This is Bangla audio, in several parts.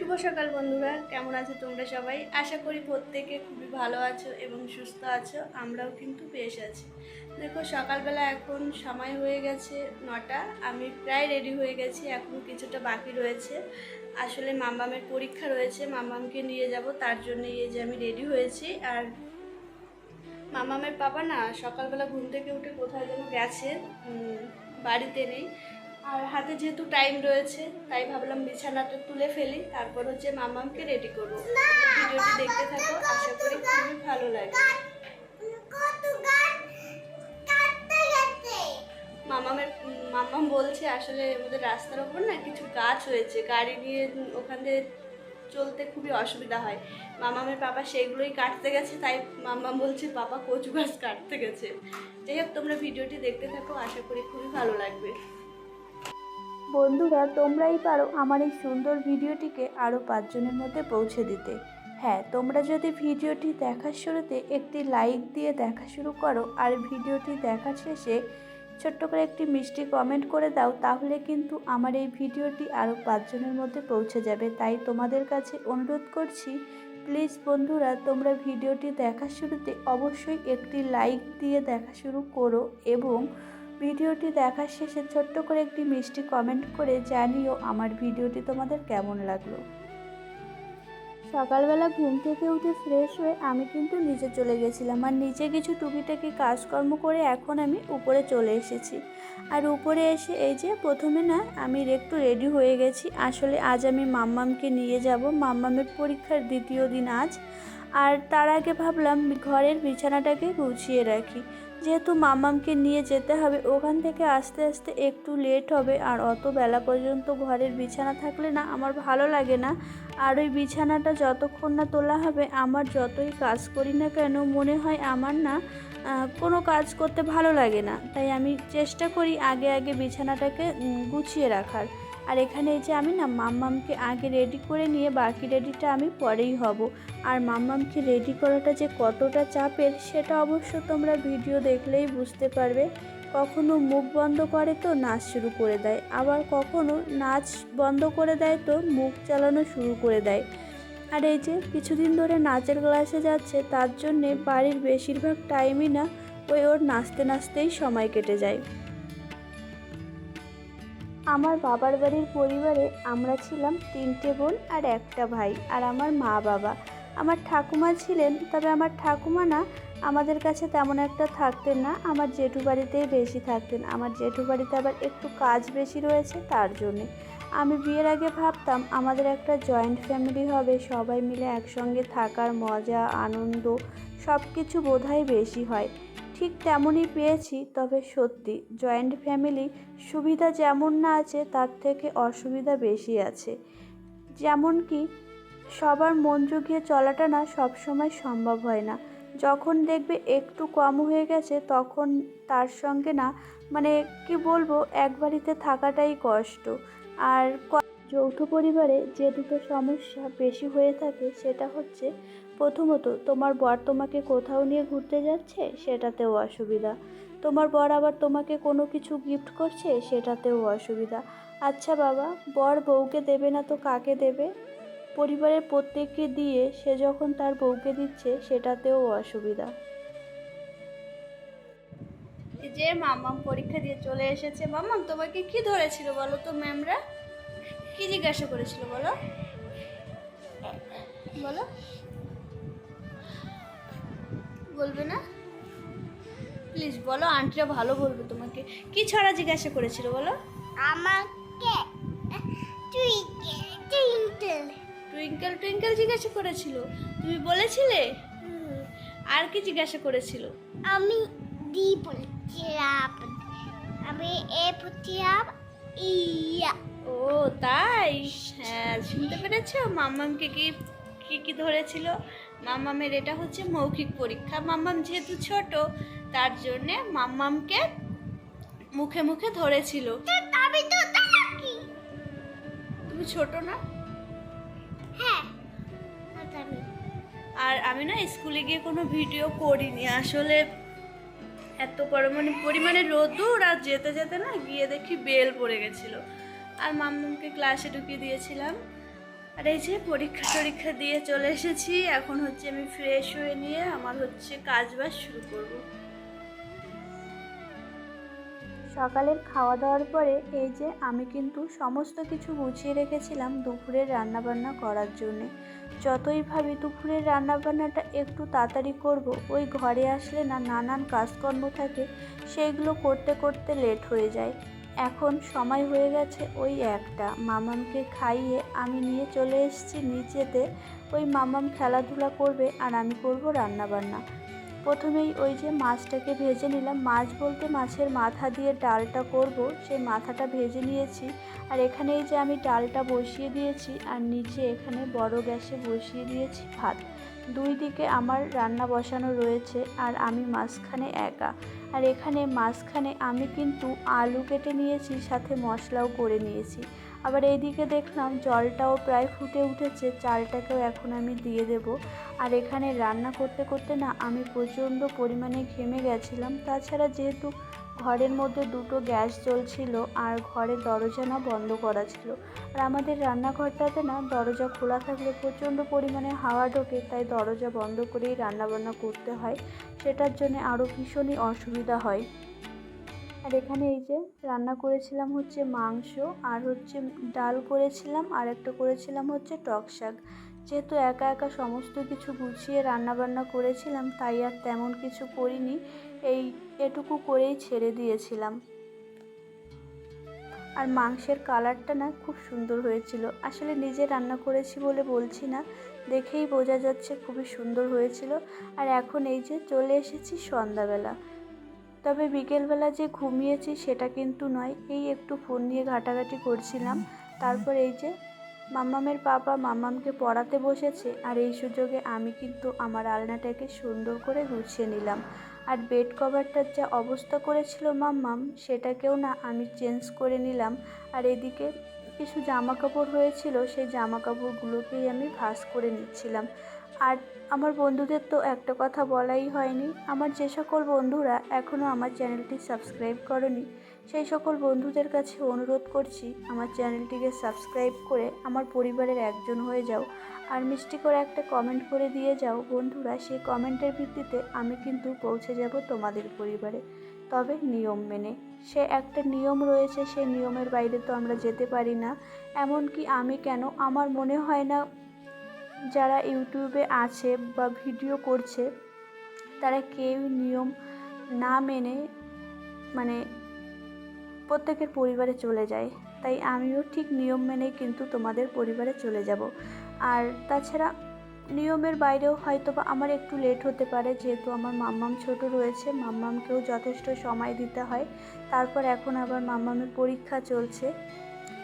শুভ সকাল বন্ধুরা, কেমন আছো তোমরা সবাই? আশা করি প্রত্যেকে খুবই ভালো আছো এবং সুস্থ আছো, আমরাও কিন্তু বেশ আছি। দেখো, সকালবেলা এখন সময় হয়ে গেছে নটা, আমি প্রায় রেডি হয়ে গেছি, এখন কিছুটা বাকি রয়েছে। আসলে মামামের পরীক্ষা রয়েছে মামামকে নিয়ে যাব, তার জন্য এই যে আমি রেডি হয়েছি। আর মামামের বাবা না সকালবেলা ঘুম থেকে উঠে কোথায় যেন গেছে বাড়িতে নেই। আর হাতে যেহেতু টাইম রয়েছে, তাই ভাবলাম বিছানাটা তুলে ফেলি, তারপর হচ্ছে মামামকে রেডি করব। ভিডিওটি দেখতে থাকো, আশা করি খুবই ভালো লাগে মামামের মামাম বলছে আসলে আমাদের রাস্তার ওপর না কিছু গাছ হয়েছে, গাড়ি নিয়ে ওখান দিয়ে চলতে খুবই অসুবিধা হয়। মামামের বাবা সেইগুলোই কাটতে গেছে, তাই মামাম বলছে, বাবা কচু গাছ কাটতে গেছে। যাই হোক, তোমরা ভিডিওটি দেখতে থাকো, আশা করি খুবই ভালো লাগবে। বন্ধুরা, তোমরাই পারো আমার এই সুন্দর ভিডিওটিকে আরও পাঁচজনের মধ্যে পৌঁছে দিতে। হ্যাঁ তোমরা যদি ভিডিওটি দেখার শুরুতে একটি লাইক দিয়ে দেখা শুরু করো আর ভিডিওটি দেখার শেষে ছোট্ট করে একটি মিষ্টি কমেন্ট করে দাও, তাহলে কিন্তু আমার এই ভিডিওটি আরও পাঁচজনের মধ্যে পৌঁছে যাবে। তাই তোমাদের কাছে অনুরোধ করছি, প্লিজ বন্ধুরা, তোমরা ভিডিওটি দেখার শুরুতে অবশ্যই একটি লাইক দিয়ে দেখা শুরু করো এবং ভিডিওটি দেখার শেষে ছোট্ট করে একটি মিষ্টি কমেন্ট করে জানিও আমার ভিডিওটি তোমাদের কেমন লাগল। সকালবেলা ঘুম থেকে উঠে ফ্রেশ হয়ে আমি কিন্তু নিচে চলে গেছিলাম আর নিচে কিছু টুকিটাকি কাজকর্ম করে এখন আমি উপরে চলে এসেছি। আর উপরে এসে এই যে প্রথমে না আমি একটু রেডি হয়ে গেছি। আসলে আজ আমি মাম্মামকে নিয়ে যাব। মাম্মামের পরীক্ষার দ্বিতীয় দিন আজ। আর তার আগে ভাবলাম ঘরের বিছানাটাকে গুছিয়ে রাখি। যেহেতু মামামকে নিয়ে যেতে হবে, ওখান থেকে আস্তে আস্তে একটু লেট হবে। আর অত বেলা পর্যন্ত ঘরের বিছানা থাকলে না আমার ভালো লাগে না। আর ওই বিছানাটা যতক্ষণ না তোলা হবে, আমার যতই কাজ করি না কেন, মনে হয় আমার না কোনো কাজ করতে ভালো লাগে না। তাই আমি চেষ্টা করি আগে আগে বিছানাটাকে গুছিয়ে রাখার। আর এখানে যে আমি না মাম্মামকে আগে রেডি করে নিয়ে বাকি রেডিটা আমি পরেই হব। আর মাম্মামকে রেডি করাটা যে কতটা চাপের, সেটা অবশ্য তোমরা ভিডিও দেখলেই বুঝতে পারবে। কখনো মুখ বন্ধ করে তো নাচ শুরু করে দেয়, আবার কখনো নাচ বন্ধ করে দেয় তো মুখ চালানো শুরু করে দেয়। আর এই যে কিছুদিন ধরে নাচের ক্লাসে যাচ্ছে, তার জন্যে বাড়ির বেশিরভাগ টাইমই না ওই ওর নাচতে নাচতেই সময় কেটে যায়। আমার বাবার বাড়ির পরিবারে আমরা ছিলাম তিনটে বোন আর একটা ভাই আর আমার মা বাবা। আমার ঠাকুমা ছিলেন, তবে আমার ঠাকুমা না আমাদের কাছে তেমন একটা থাকতেন না, আমার জেঠু বাড়িতেই বেশি থাকতেন। আমার জেঠু বাড়িতে আবার একটু কাজ বেশি রয়েছে তার জন্যে। আমি বিয়ের আগে ভাবতাম আমাদের একটা জয়েন্ট ফ্যামিলি হবে, সবাই মিলে একসঙ্গে থাকার মজা, আনন্দ সব কিছু বোধহয় বেশি হয়। ঠিক তেমনই পেয়েছি, তবে সত্যি, জয়েন্ট ফ্যামিলি সুবিধা যেমন না আছে, তার থেকে অসুবিধা বেশি আছে। যেমন কি, সবার মন জুগিয়ে চলাটা না সবসময় সম্ভব হয় না। যখন দেখবে একটু কম হয়ে গেছে, তখন তার সঙ্গে না মানে কি বলব, এক বাড়িতে থাকাটাই কষ্ট। আর যৌথ পরিবারে যে দুটো সমস্যা বেশি হয়ে থাকে, সেটা হচ্ছে প্রথমত, তোমার বর তোমাকে কোথাও নিয়ে ঘুরতে যাচ্ছে? সেটাতেও অসুবিধা। তোমার বর আবার তোমাকে কোনো কিছু গিফট করছে? সেটাতেও অসুবিধা। আচ্ছা বাবা, বর বউকে দেবে না তো কাকে দেবে? পরিবারের প্রত্যেককে দিয়ে সে যখন তার বউকে দিচ্ছে, সেটাতেও অসুবিধা। যে মামাম পরীক্ষা দিয়ে চলে এসেছে। মামাম, তোমাকে কি ধরেছিল বলো তো ম্যামরা? কি জিজ্ঞাসা করেছিল বলো? বলো। বলবে না? প্লিজ বলো আন্টিরা ভালো বলবে তোমাকে। কি ছড়া জিজ্ঞাসা করেছিল বলো? আমাকে টুইঙ্কেল টুইঙ্কেল জিজ্ঞাসা করেছিল? তুমি বলেছিলে? আর কি জিজ্ঞাসা করেছিল? আমি ডি বলছিলাম আমি এ বলছিলাম ইয়া। ও তাই? হ্যাঁ শুনতে পেরেছ? মাম্মামকে কি কি কি ধরেছিল? মাম্মামের এটা হচ্ছে মৌখিক পরীক্ষা। মাম্মাম যেহেতু ছোট তার জন্যে মাম্মামকে মুখে মুখে ধরেছিল। তুমি ছোট না? হ্যাঁ আর আমি না স্কুলে গিয়ে কোনো ভিডিও করিনি। আসলে এত পরিমাণে পরিমাণে রোদুর আর যেতে যেতে না গিয়ে দেখি বেল পড়ে গেছিল। আর মাম্মামকে ক্লাসে ঢুকিয়ে দিয়েছিলাম। আর এই যে পরীক্ষা টরীক্ষা দিয়ে চলে এসেছি, এখন হচ্ছে আমি ফ্রেশ হয়ে নিয়ে আমার হচ্ছে কাজ বাজ শুরু করব। সকালের খাওয়া দাওয়ার পরে এই যে আমি কিন্তু সমস্ত কিছু গুছিয়ে রেখেছিলাম দুপুরের রান্নাবান্না করার জন্যে। যতই ভাবি দুপুরের রান্নাবান্নাটা একটু তাড়াতাড়ি করব, ওই ঘরে আসলে না নানান কাজকর্ম থাকে, সেইগুলো করতে করতে লেট হয়ে যায়। এখন সময় হয়ে গেছে ওই একটা। মামামকে খাইয়ে আমি নিয়ে চলে এসেছি নিচেতে। ওই মামাম খেলাধুলা করবে আর আমি করব রান্নাবান্না। প্রথমেই ওই যে মাছটাকে ভেজে নিলাম। মাছ বলতে মাছের মাথা দিয়ে ডালটা করব। সেই মাথাটা ভেজে নিয়েছি। আর এখানে এই যে আমি ডালটা বসিয়ে দিয়েছি আর নিচে এখানে বড় গ্যাসে বসিয়ে দিয়েছি ভাত। দুই দিকে আমার রান্না বসানো রয়েছে আর আমি মাঝখানে একা। আর এখানে মাঝখানে আমি কিন্তু আলু কেটে নিয়েছি, সাথে মশলাও করে নিয়েছি। আবার এইদিকে দেখলাম জলটাও প্রায় ফুটে উঠেছে, চালটাকেও এখন আমি দিয়ে দেব। আর এখানে রান্না করতে করতে না আমি প্রচণ্ড পরিমাণে ঘেমে গেছিলাম। তাছাড়া যেহেতু ঘরের মধ্যে দুটো গ্যাস জ্বলছিল আর ঘরের দরজা না বন্ধ করা ছিল। আর আমাদের রান্নাঘরটাতে না দরজা খোলা থাকলে প্রচণ্ড পরিমাণে হাওয়া ঢোকে, তাই দরজা বন্ধ করেই রান্নাবান্না করতে হয়। সেটার জন্য আরও ভীষণই অসুবিধা হয়। আর এখানে এই যে রান্না করেছিলাম হচ্ছে মাংস, আর হচ্ছে ডাল করেছিলাম, আর একটা করেছিলাম হচ্ছে টক শাক। যেহেতু একা একা সমস্ত কিছু গুছিয়ে রান্নাবান্না করেছিলাম, তাই আর তেমন কিছু করিনি। এই এটুকু করেই ছেড়ে দিয়েছিলাম। আর মাংসের কালারটা না খুব সুন্দর হয়েছিল। আসলে নিজে রান্না করেছি বলে বলছি না, দেখেই বোঝা যাচ্ছে খুবই সুন্দর হয়েছিল। আর এখন এই যে চলে এসেছি সন্ধ্যাবেলা। তবে বিকেলবেলা যে ঘুমিয়েছি সেটা কিন্তু নয়, এই একটু ফোন নিয়ে ঘাটাঘাটি করছিলাম। তারপর এই যে মাম্মামের পাপা মাম্মামকে পড়াতে বসেছে, আর এই সুযোগে আমি কিন্তু আমার আলনাটাকে সুন্দর করে গুছিয়ে নিলাম। আর বেড কভারটার যা অবস্থা করেছিল মাম্মাম, সেটাকেও না আমি চেঞ্জ করে নিলাম। আর এদিকে কিছু জামা কাপড় হয়েছিল, সেই জামা কাপড়গুলোকেই আমি ভাস করে নিচ্ছিলাম। আর আমার বন্ধুদের তো একটা কথা বলাই হয়নি। আমার যে সকল বন্ধুরা এখনও আমার চ্যানেলটি সাবস্ক্রাইব করনি, সেই সকল বন্ধুদের কাছে অনুরোধ করছি, আমার চ্যানেলটিকে সাবস্ক্রাইব করে আমার পরিবারের একজন হয়ে যাও। আর মিষ্টি করে একটা কমেন্ট করে দিয়ে যাও, বন্ধুরা, সেই কমেন্টের ভিত্তিতে আমি কিন্তু পৌঁছে যাব তোমাদের পরিবারে। তবে নিয়ম মেনে, সে একটা নিয়ম রয়েছে সেই নিয়মের বাইরে তো আমরা যেতে পারি না। এমনকি আমি কেন, আমার মনে হয় না যারা ইউটিউবে আছে বা ভিডিও করছে, তারা কেউ নিয়ম না মেনে মানে প্রত্যেকের পরিবারে চলে যায়। তাই আমিও ঠিক নিয়ম মেনেই কিন্তু তোমাদের পরিবারে চলে যাব। আর তাছাড়া নিয়মের বাইরেও হয়তো বা আমার একটু লেট হতে পারে, যেহেতু আমার মাম্মাম ছোট রয়েছে, মাম্মামকেও যথেষ্ট সময় দিতে হয়। তারপর এখন আবার মাম্মামের পরীক্ষা চলছে।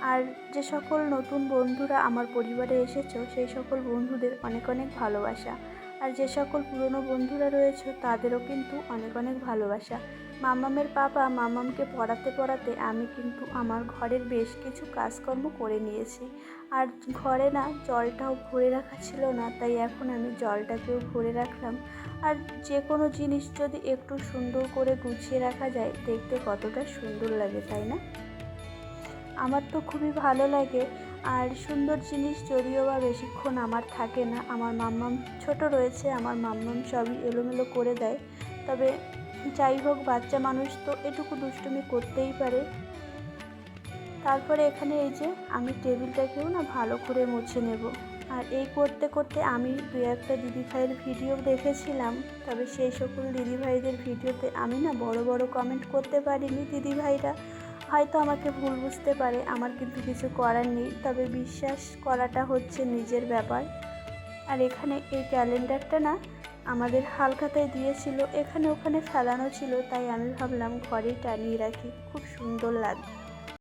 আর যে সকল নতুন বন্ধুরা আমার পরিবারে এসেছ, সেই সকল বন্ধুদের অনেক অনেক ভালোবাসা। আর যে সকল পুরনো বন্ধুরা রয়েছে, তাদেরও কিন্তু অনেক অনেক ভালোবাসা। মামামের পাপা মামামকে পড়াতে পড়াতে আমি কিন্তু আমার ঘরের বেশ কিছু কাজকর্ম করে নিয়েছি। আর ঘরে না জলটাও ভরে রাখা ছিল না, তাই এখন আমি জলটাকেও ভরে রাখলাম। আর যে কোনো জিনিস যদি একটু সুন্দর করে গুছিয়ে রাখা যায়, দেখতে কতটা সুন্দর লাগে, তাই না? আমার তো খুবই ভালো লাগে। আর সুন্দর জিনিস যদিও বা বেশিক্ষণ আমার থাকে না, আমার মাম্মাম ছোট রয়েছে, আমার মাম্মাম সবই এলোমেলো করে দেয়। তবে যাই হোক, বাচ্চা মানুষ তো এটুকু দুষ্টুমি করতেই পারে। তারপরে এখানে এই যে আমি টেবিলটাকেও না ভালো করে মুছে নেব। আর এই করতে করতে আমি দু একটা দিদি ভাইয়ের ভিডিও দেখেছিলাম, তবে সেই সকল দিদি ভাইদের ভিডিওতে আমি না বড় বড় কমেন্ট করতে পারিনি দিদি ভাইরা। হয়তো আমাকে ভুল বুঝতে পারে, আমার কিন্তু কিছু করার নেই। তবে বিশ্বাস করাটা হচ্ছে নিজের ব্যাপার। আর এখানে এই ক্যালেন্ডারটা না আমাদের হালখাতায় দিয়েছিল, এখানে ওখানে ফেলানো ছিল, তাই আমি ভাবলাম ঘরে টানিয়ে রাখি। খুব সুন্দর লাগবে